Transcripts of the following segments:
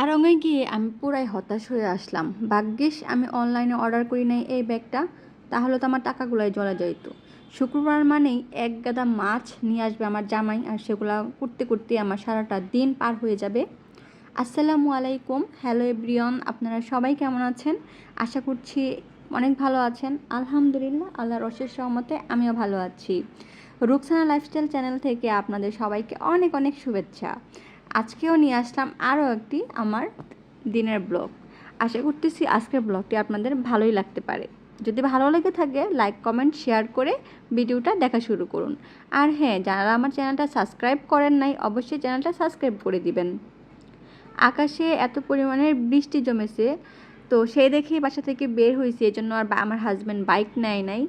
আড়ংয়ে গিয়ে আমি পুরাই হতাশ হয়ে আসলাম। ভাগ্যিস আমি অনলাইনে অর্ডার করি নাই এই ব্যাগটা, তাহলে তো আমার টাকাগুলাই জ্বলা যাইতো। শুক্রবার মানেই এক গাদা মাছ নিয়ে আসবে আমার জামাই, আর সেগুলো করতে করতে আমার সারাটা দিন পার হয়ে যাবে। আসসালামু আলাইকুম। হ্যালো এব্রিয়ন আপনারা সবাই কেমন আছেন? আশা করছি অনেক ভালো আছেন। আলহামদুলিল্লাহ, আল্লাহর অশেষ সহমতে আমিও ভালো আছি। রুকসানা লাইফস্টাইল চ্যানেল থেকে আপনাদের সবাইকে অনেক অনেক শুভেচ্ছা। আজকেও নিয়ে আসলাম আরও একটি আমার দিনের ব্লগ। আশা করতেছি আজকের ব্লগটি আপনাদের ভালোই লাগতে পারে। যদি ভালো লেগে থাকে, লাইক, কমেন্ট, শেয়ার করে ভিডিওটা দেখা শুরু করুন। আর হ্যাঁ যারা আমার চ্যানেলটা সাবস্ক্রাইব করেন নাই, অবশ্যই চ্যানেলটা সাবস্ক্রাইব করে দিবেন। আকাশে এত পরিমাণের বৃষ্টি জমেছে, তো সেই দেখেই বাসা থেকে বের হয়েছি এই জন্য আর আমার হাজব্যান্ড বাইক নেয় নাই।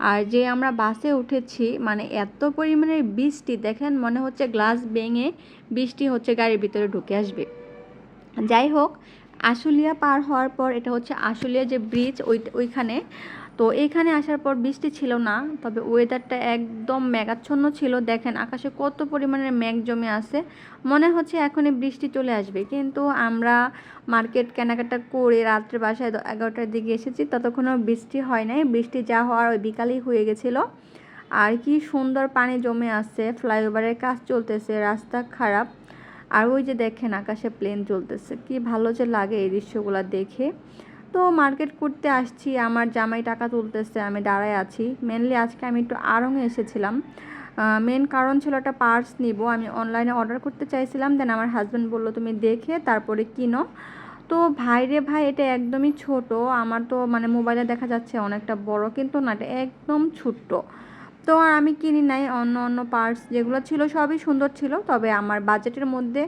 আর যে আমরা বাসে উঠেছি মানে এত পরিমাণের বৃষ্টি, দেখেন মনে হচ্ছে গ্লাস ভেঙে বৃষ্টি হচ্ছে গাড়ির ভিতরে ঢুকে আসবে। যাই হোক, আশুলিয়া পার হওয়ার পর এটা হচ্ছে আশুলিয়া যে ব্রিজ ওই ওইখানে তো এখানে আসার পর বৃষ্টি ছিল না, তবে ওয়েদারটা একদম মেঘাচ্ছন্ন ছিল। দেখেন আকাশে কত পরিমাণের মেঘ জমে আছে। মনে হচ্ছে এখনই বৃষ্টি চলে আসবে। কিন্তু আমরা মার্কেট কেনাকাটা করে রাত্রে বাসায় এগারোটার দিকে এসেছি। ততক্ষণও বৃষ্টি হয় নাই। বৃষ্টি যা হওয়ার ওই বিকালেই হয়ে গেছিল। আর কি সুন্দর পানি জমে আছে। ফ্লাইওভারের কাজ চলতেছে, রাস্তা খারাপ। আর ওই যে দেখেন আকাশে প্লেন চলতেছে। কি ভালো যে লাগে এই দৃশ্যগুলো দেখে। তো মার্কেট করতে আসছি, আমার জামাই টাকা তুলতেছে, আমি দাঁড়ায় আছি। মেনলি আজকে আমি একটু আড়ঙে এসেছিলাম। মেন কারণ ছিল একটা পার্স নিব। আমি অনলাইনে অর্ডার করতে চাইছিলাম দেন আমার হাজব্যান্ড বলল, তুমি দেখে তারপরে কিনো। তো ভাই রে ভাই, এটা একদমই ছোট। আমার তো মানে মোবাইলে দেখা যাচ্ছে অনেকটা বড়, কিন্তু না, এটা একদম ছোট্ট। তো আর আমি কিনি নাই, অন্য অন্য পার্টস যেগুলো ছিল সবই সুন্দর ছিল, তবে আমার বাজেটের মধ্যে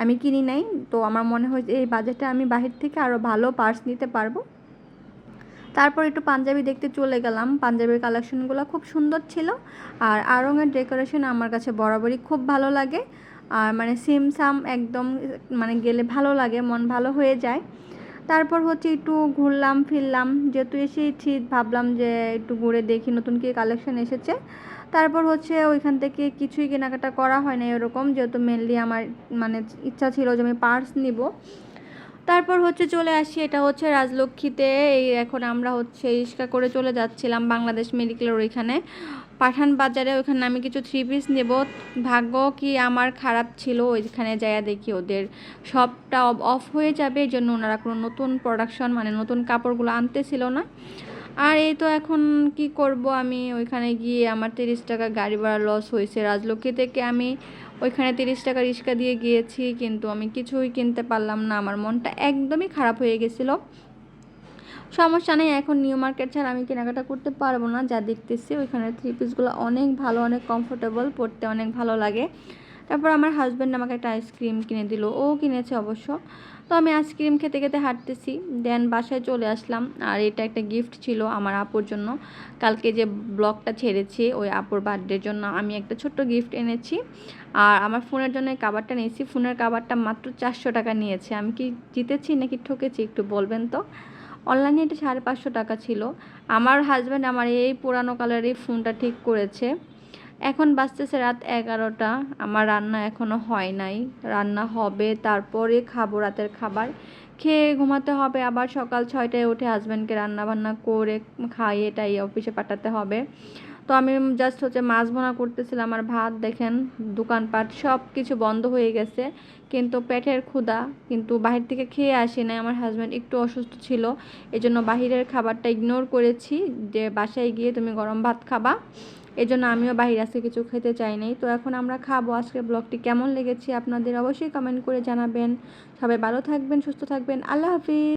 আমি কিনি নাই। তো আমার মনে হয় এই বাজেটে আমি বাহির থেকে আরও ভালো পার্টস নিতে পারব। তারপর একটু পাঞ্জাবি দেখতে চলে গেলাম। পাঞ্জাবির কালেকশনগুলো খুব সুন্দর ছিল আর আরঙের ডেকোরেশন আমার কাছে বরাবরই খুব ভালো লাগে। আর মানে সিম সাম একদম মানে গেলে ভালো লাগে, মন ভালো হয়ে যায়। তারপর হচ্ছে একটু ঘুরলাম, ফিরলাম। যেহেতু এসেছি, ভাবলাম যে একটু ঘুরে দেখি নতুন কি কালেকশন এসেছে। তারপর হচ্ছে ওইখান থেকে কিছুই কেনাকাটা করা হয় না এরকম যেহেতু মেনলি আমার মানে ইচ্ছা ছিল যে আমি পার্স নিব। তারপর হচ্ছে চলে আসি, এটা হচ্ছে রাজলক্ষ্মীতে। এই এখন আমরা হচ্ছে ইস্কা করে চলে যাচ্ছিলাম বাংলাদেশ মেডিকেলের ওইখানে। পাঠান বাজারে ওইখানে আমি কিছু থ্রি পিস নেব। ভাগ্য কি আমার খারাপ ছিল? ওইখানে যাইয়া দেখি ওদের সবটা অফ হয়ে যাবে। এই জন্য ওনারা কোনো নতুন প্রোডাকশন মানে নতুন কাপড়গুলো আনতেছিল না। আর এই তো এখন কি করব আমি? ওইখানে গিয়ে আমার তিরিশ টাকা গাড়ি ভাড়া লস হয়েছে। রাজলক্ষ্মী থেকে আমি ওইখানে তিরিশ টাকা রিক্সা দিয়ে গিয়েছি, কিন্তু আমি কিছুই কিনতে পারলাম না। আমার মনটা একদমই খারাপ হয়ে গেছিল। সমস্যা নেই, এখন নিউ মার্কেট ছাড়া আমি কেনাকাটা করতে পারব না। যা দেখতেছি ওইখানে থ্রি পিসগুলো অনেক ভালো, অনেক কমফোর্টেবল পরতে অনেক ভালো লাগে। তারপর আমার হাজব্যান্ড আমাকে একটা আইসক্রিম কিনে দিল। ও কিনেছে অবশ্য। তো আমি আইসক্রিম খেতে খেতে হাঁটতেছি। দেন বাসায় চলে আসলাম। আর এটা একটা গিফট ছিল আমার আপুর জন্য। কালকে যে ব্লগটা ছেড়েছি, ওই আপুর বার্থডের জন্য আমি একটা ছোট্ট গিফট এনেছি। আর আমার ফোনের জন্য এই কাবারটা নিয়েছি। ফোনের কাবারটা মাত্র চারশো টাকা নিয়েছে। আমি কি জিতেছি নাকি ঠকেছি একটু বলবেন তো? অনলাইনে এটা সাড়ে পাঁচশো টাকা ছিল। আমার হাজব্যান্ড আমার এই পুরানো কালারের ফোনটা ঠিক করেছে। এখন বাঁচতেছে রাত এগারোটা। আমার রান্না এখনও হয় নাই। রান্না হবে, তারপরে খাব রাতের খাবার। খেয়ে ঘুমাতে হবে, আবার সকাল ছয়টায় উঠে হাজব্যান্ডকে রান্নাবান্না করে খাইয়ে টাইয়ে অফিসে পাঠাতে হবে। তো আমি জাস্ট হচ্ছে মাছ বোনা করতেছিলাম আর ভাত দেখেন, দোকানপাট সব কিছু বন্ধ হয়ে গেছে। কিন্তু পেটের ক্ষুধা, কিন্তু বাহির থেকে খেয়ে আসি নাই, আমার হাজব্যান্ড একটু অসুস্থ ছিল। এজন্য বাহিরের খাবারটা ইগনোর করেছি যে বাসায় গিয়ে তুমি গরম ভাত খাবা। এই জন্য আমিও বাহির আসতে কিছু খেতে চাই নাই। তো এখন আমরা খাব। আজকে ব্লগটি কেমন লেগেছে আপনাদের অবশ্যই কমেন্ট করে জানাবেন। সবাই ভালো থাকবেন, সুস্থ থাকবেন। আল্লাহ হাফিজ।